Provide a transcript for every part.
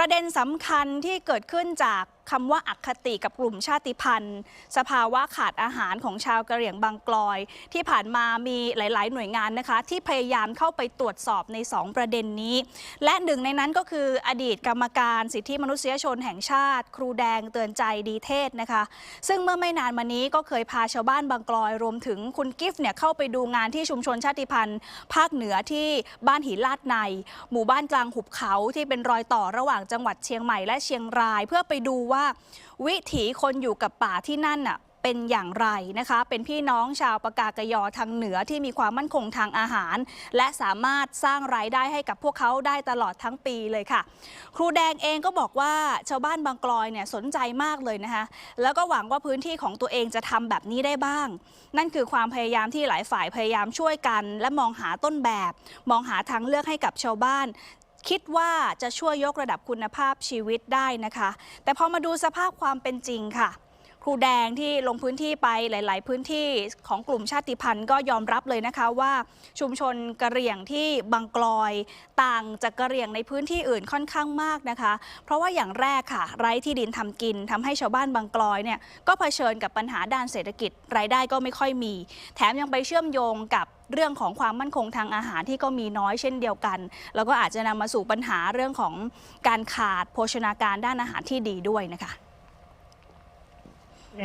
ประเด็นสำคัญที่เกิดขึ้นจาก คำว่าอักคติกับกลุ่มชาติพันธุ์ สภาวะขาดอาหารของชาวกะเหรี่ยงบางกลอย ที่ผ่านมามีหลาย ๆ หน่วยงานนะคะ ที่พยายามเข้าไปตรวจสอบใน 2 ประเด็นนี้ และหนึ่งในนั้นก็คืออดีตกรรมการสิทธิมนุษยชนแห่งชาติ ครูแดงเตือนใจดีเทศนะคะ ซึ่งเมื่อไม่นานมานี้ก็เคยพาชาวบ้านบางกลอยรวมถึงคุณกิฟต์เนี่ยเข้าไปดูงานที่ชุมชนชาติพันธุ์ภาคเหนือที่บ้านหินลาดใน หมู่บ้านกลางหุบเขาที่เป็นรอยต่อระหว่างจังหวัดเชียงใหม่และเชียงราย เพื่อไปดูว่าวิถีคนอยู่กับป่าที่นั่นน่ะเป็นอย่างไรนะคะ เป็นพี่น้องชาวปากากยอทางเหนือที่มีความมั่นคงทางอาหาร และสามารถสร้างรายได้ให้กับพวกเขาได้ตลอดทั้งปีเลยค่ะ ครูแดงเองก็บอกว่าชาวบ้านบางกลอยเนี่ยสนใจมากเลยนะคะ แล้วก็หวังว่าพื้นที่ของตัวเองจะทำแบบนี้ได้บ้าง นั่นคือความพยายามที่หลายฝ่ายพยายามช่วยกัน และมองหาต้นแบบ มองหาทางเลือกให้กับชาวบ้าน คิดว่าจะช่วยยกระดับคุณภาพชีวิตได้นะคะ แต่พอมาดูสภาพความเป็นจริงค่ะ รูแดงที่ลงพื้นที่ไปหลาย ๆ พื้นที่ของกลุ่มชาติพันธุ์ก็ยอมรับเลยนะคะว่าชุมชนกะเหรี่ยงที่บางกลอยต่างจากกะเหรี่ยงในพื้นที่อื่นค่อนข้างมากนะคะ เพราะว่าอย่างแรกค่ะ ไร้ที่ดินทำกินทำให้ชาวบ้านบางกลอยเนี่ยก็เผชิญกับปัญหาด้านเศรษฐกิจรายได้ก็ไม่ค่อยมี แถมยังไปเชื่อมโยงกับเรื่องของความมั่นคงทางอาหารที่ก็มีน้อยเช่นเดียวกัน แล้วก็อาจจะนำมาสู่ปัญหาเรื่องของการขาดโภชนาการด้านอาหารที่ดีด้วยนะคะ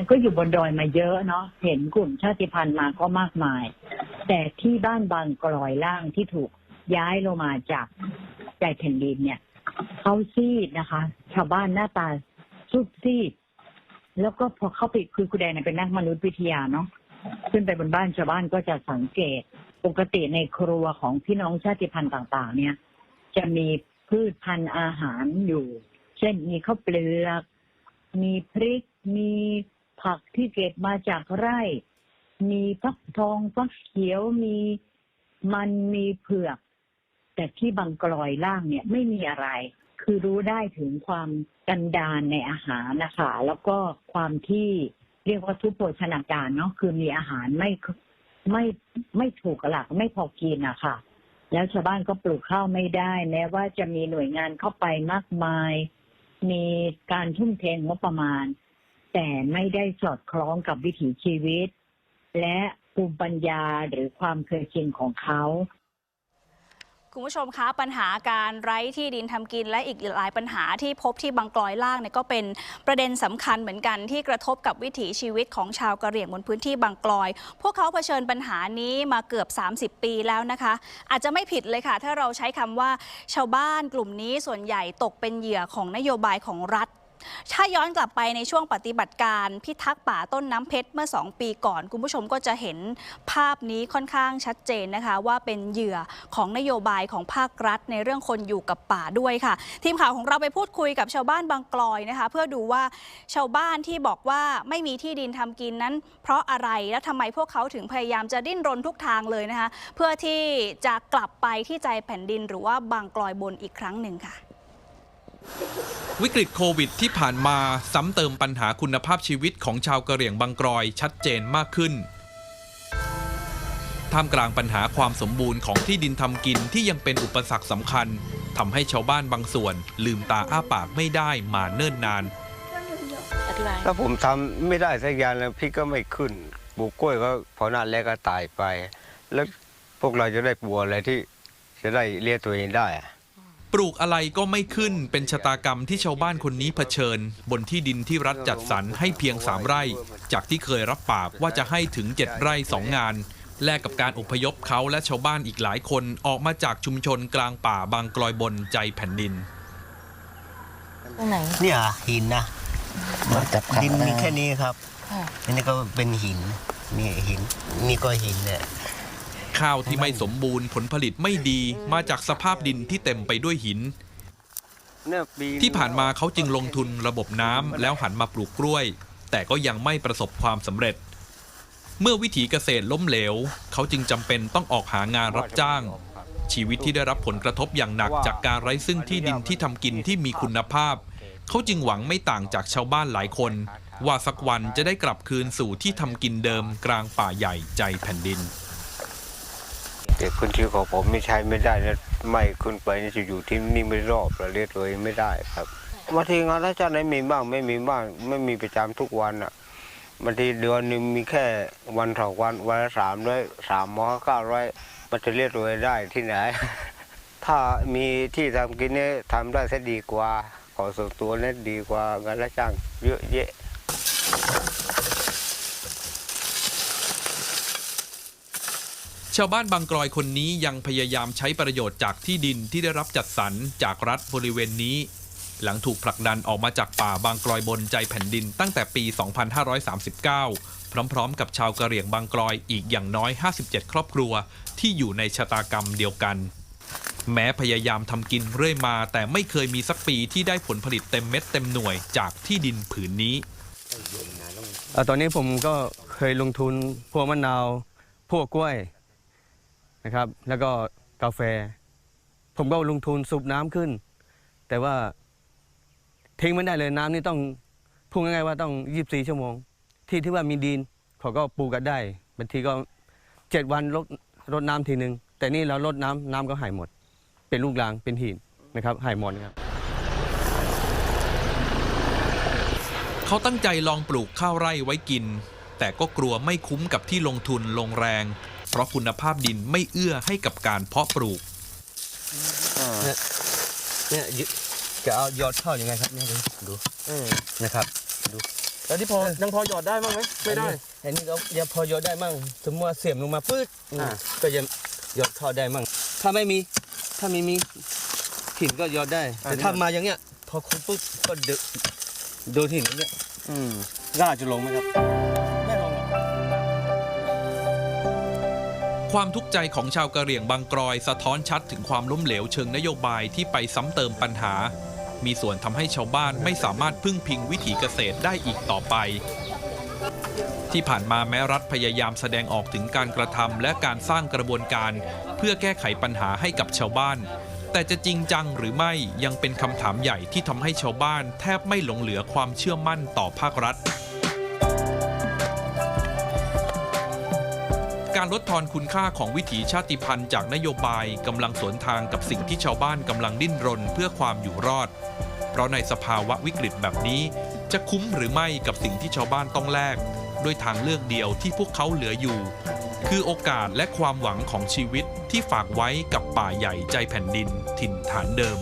ก็อยู่บนดอยมาเยอะเนาะเห็นกลุ่มชาติพันธุ์มาก็มากมาย แต่ที่บ้านบางกลอยล่างที่ถูกย้ายลงมาจากใจแผ่นดินเนี่ยเขาซีดนะคะ ชาวบ้านหน้าตาซุบซีด แล้วก็พอเข้าไปคือคุณแดงเนี่ยเป็นนักมนุษยวิทยาเนาะขึ้นไปบนบ้านชาวบ้านก็จะสังเกตปกติในครัวของพี่น้องชาติพันธุ์ต่าง ๆ เนี่ย จะมีพืชพันธุ์อาหารอยู่ เช่นมีข้าวเปลือก มีพริก มี ผักที่เก็บมาจากไร่ มีฟักทองฟักเขียวมีมันมีเผือก แต่ที่บางกลอยล่างเนี่ยไม่มีอะไร คือรู้ได้ถึงความกันดานในอาหารนะคะ แล้วก็ความที่เรียกว่าทุพโภชนาการเนาะคือมีอาหารไม่ไม่ไม่ถูกหลักไม่พอกินอะค่ะ แล้วชาวบ้านก็ปลูกข้าวไม่ได้ แม้ว่าจะมีหน่วยงานเข้าไปมากมาย มีการทุ่มเทงบประมาณ แต่ไม่ได้สอดคล้องกับวิถีชีวิต และภูมิปัญญาหรือความเคยชินของเขาคุณผู้ชมคะปัญหาการไร้ที่ดินทำกินและอีกหลายปัญหาที่พบที่บางกลอยล่างเนี่ยก็เป็นประเด็นสำคัญเหมือนกันที่กระทบกับวิถีชีวิตของชาวกะเหรี่ยงบนพื้นที่บางกลอย พวกเขาเผชิญปัญหานี้มาเกือบ 30 ปีแล้วนะคะ อาจจะไม่ผิดเลยค่ะ ถ้าเราใช้คำว่าชาวบ้านกลุ่มนี้ส่วนใหญ่ตกเป็นเหยื่อของนโยบายของรัฐ ถ้าย้อนกลับไปในช่วงปฏิบัติการพิทักษ์ป่าต้นน้ำเพชรเมื่อ 2 ปีก่อน คุณผู้ชมก็จะเห็นภาพนี้ค่อนข้างชัดเจนนะคะ ว่าเป็นเหยื่อของนโยบายของภาครัฐ ในเรื่องคนอยู่กับป่าด้วยค่ะ ทีมข่าวของเราไปพูดคุยกับชาวบ้านบางกลอยนะคะ เพื่อดูว่าชาวบ้านที่บอกว่าไม่มีที่ดินทำกินนั้น เพราะอะไรและทำไมพวกเขาถึงพยายามจะดิ้นรนทุกทางเลยนะคะ เพื่อที่จะกลับไปที่ใจแผ่นดินหรือว่าบางกลอยบนอีกครั้งหนึ่งค่ะ วิกฤตโควิดที่ผ่านมาซ้ำเติมปัญหาคุณภาพชีวิตของชาวกะเหรี่ยงบางกรอยชัดเจนมากขึ้น ท่ามกลางปัญหาความสมบูรณ์ของที่ดินทำกินที่ยังเป็นอุปสรรคสำคัญทำให้ชาวบ้านบางส่วน ลืมตาอ้าปากไม่ได้มาเนิ่นนานอธิบายถ้าผมทำไม่ได้สักอย่างแล้วพริกก็ไม่ขึ้นปลูกกล้วยก็พอหน้าแรกก็ตายไป แล้วพวกเราจะได้ปลูกอะไรที่จะได้เลี้ยงตัวเองได้อะ ปลูกอะไรก็ไม่ขึ้นเป็นชะตากรรมที่ชาวบ้านคนนี้เผชิญ บนที่ดินที่รัฐจัดสรรให้เพียง 3 ไร่ จากที่เคยรับปากว่าจะให้ถึง 7 ไร่ 2 งาน แลกกับการอพยพเขาและชาวบ้านอีกหลายคนออกมาจากชุมชนกลางป่าบางกลอยบนใจแผ่นดิน ตรงไหน เนี่ยหินนะจับขัดินมีแค่นี้ครับ ค่ะ อันนี้ก็เป็นหินนี่หิน นี่ก็หินเนี่ย ข้าวที่ไม่สมบูรณ์ผลผลิตไม่ดีมาจากสภาพดินที่เต็มไปด้วยหิน ที่ผ่านมาเขาจึงลงทุนระบบน้ำแล้วหันมาปลูกกล้วย แต่ก็ยังไม่ประสบความสำเร็จ เมื่อวิถีเกษตรล้มเหลว เขาจึงจำเป็นต้องออกหางานรับจ้าง ชีวิตที่ได้รับผลกระทบอย่างหนักจากการไร้ซึ่งที่ดินที่ทำกินที่มีคุณภาพ เขาจึงหวังไม่ต่างจากชาวบ้านหลายคนว่าสักวันจะได้กลับคืนสู่ที่ทำกินเดิมกลางป่าใหญ่ใจแผ่นดิน แต่พื้นที่ของผมไม่ใช้ไม่ได้นะไม่ขึ้นไปนี่จะอยู่ที่นี่ไม่รอบเราเรียกตัวเองไม่ได้ครับบางทีงานราชการไหนมีบ้างไม่มีบ้างไม่มีประจำทุกวันอะบางทีเดือนหนึงมีแค่วันสองวันวันละสามร้อยสามร้อยเก้าร้อยมันจะเรียกตัวเองได้ที่ไหน ถ้ามีที่ทำกินเนี่ยทำได้ซะดีกว่า ขอส่วนตัวเนี่ยดีกว่างานราชการเยอะแยะ ชาวบ้านบางกลอยคนนี้ยังพยายามใช้ประโยชน์จากที่ดินที่ได้รับจัดสรรจากรัฐบริเวณนี้ หลังถูกผลักดันออกมาจากป่าบางกลอยบนใจแผ่นดินตั้งแต่ปี 2539 พร้อมๆ กับชาวกะเหรี่ยงบางกลอยอีกอย่างน้อย 57 ครอบครัวที่อยู่ในชะตากรรมเดียวกัน แม้พยายามทำกินเรื่อยมา แต่ไม่เคยมีสักปีที่ได้ผลผลิตเต็มเม็ดเต็มหน่วยจากที่ดินผืนนี้ เอ่อตอนนี้ผมก็เคยลงทุนพวกมะนาว พวกกล้วย นะครับ แล้วก็กาแฟ ผมก็ลงทุนสูบน้ำขึ้น แต่ว่าทิ้งไม่ได้เลยน้ำนี่ต้องพูดง่ายๆว่าต้อง 24 ชั่วโมง ที่ที่ว่ามีดินเขาก็ปลูกกันได้บางทีก็เจ็ดวันรดรดน้ำทีหนึ่งแต่นี่เรารดน้ำน้ำก็หายหมด เป็นลูกรางเป็นหินนะครับหายหมดครับเขาตั้งใจลองปลูกข้าวไร่ไว้กิน แต่ก็กลัวไม่คุ้มกับที่ลงทุนลงแรง เพราะคุณภาพดินไม่เอื้อให้กับการเพาะปลูก เนี่ยจะเอายอดข้าวยังไงครับเนี่ยดูดูนะครับแล้วที่พอยังพอหยอดได้บ้างไหมไม่ได้ อันนี้เรายังพอยอดได้มั่งสมมติว่าเสียมลงมาปื๊ดอ่า ก็ยังยอดเข้าได้มั่งถ้าไม่มีถ้าไม่มีหินก็ยอดได้แต่ถ้ามาอย่างเงี้ย พอคุณปุ๊บก็เดนโดนหินอย่างเงี้ยอืมน่าจะลงไหมครับ ความทุกข์ใจของชาวกะเหรี่ยงบางกรอยสะท้อนชัดถึงความล้มเหลวเชิงนโยบายที่ไปซ้ำเติมปัญหา มีส่วนทำให้ชาวบ้านไม่สามารถพึ่งพิงวิถีเกษตรได้อีกต่อไป ที่ผ่านมาแม้รัฐพยายามแสดงออกถึงการกระทำและการสร้างกระบวนการ เพื่อแก้ไขปัญหาให้กับชาวบ้าน แต่จะจริงจังหรือไม่ยังเป็นคำถามใหญ่ที่ทำให้ชาวบ้านแทบไม่หลงเหลือความเชื่อมั่นต่อภาครัฐ การลดทอนคุณค่าของวิถีชาติพันธุ์จากนโยบายกำลังสวนทางกับสิ่งที่ชาวบ้านกำลังดิ้นรนเพื่อความอยู่รอด เพราะในสภาวะวิกฤตแบบนี้ จะคุ้มหรือไม่กับสิ่งที่ชาวบ้านต้องแลกด้วยทางเลือกเดียวที่พวกเขาเหลืออยู่ คือโอกาสและความหวังของชีวิตที่ฝากไว้กับป่าใหญ่ใจแผ่นดินถิ่นฐานเดิม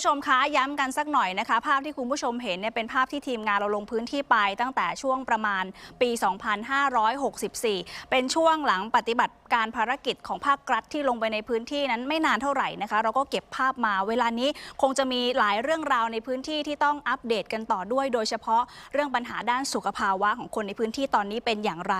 ผู้ชมคะย้ำกันสักหน่อยนะคะ ภาพที่คุณผู้ชมเห็นเนี่ยเป็นภาพที่ทีมงานเราลงพื้นที่ไปตั้งแต่ช่วงประมาณปี 2564 เป็นช่วงหลังปฏิบัติการภารกิจของภาครัฐที่ลงไปในพื้นที่นั้นไม่นานเท่าไหร่นะคะ เราก็เก็บภาพมาเวลานี้คงจะมีหลายเรื่องราวในพื้นที่ที่ต้องอัปเดตกันต่อด้วย โดยเฉพาะเรื่องปัญหาด้านสุขภาวะของคนในพื้นที่ตอนนี้เป็นอย่างไร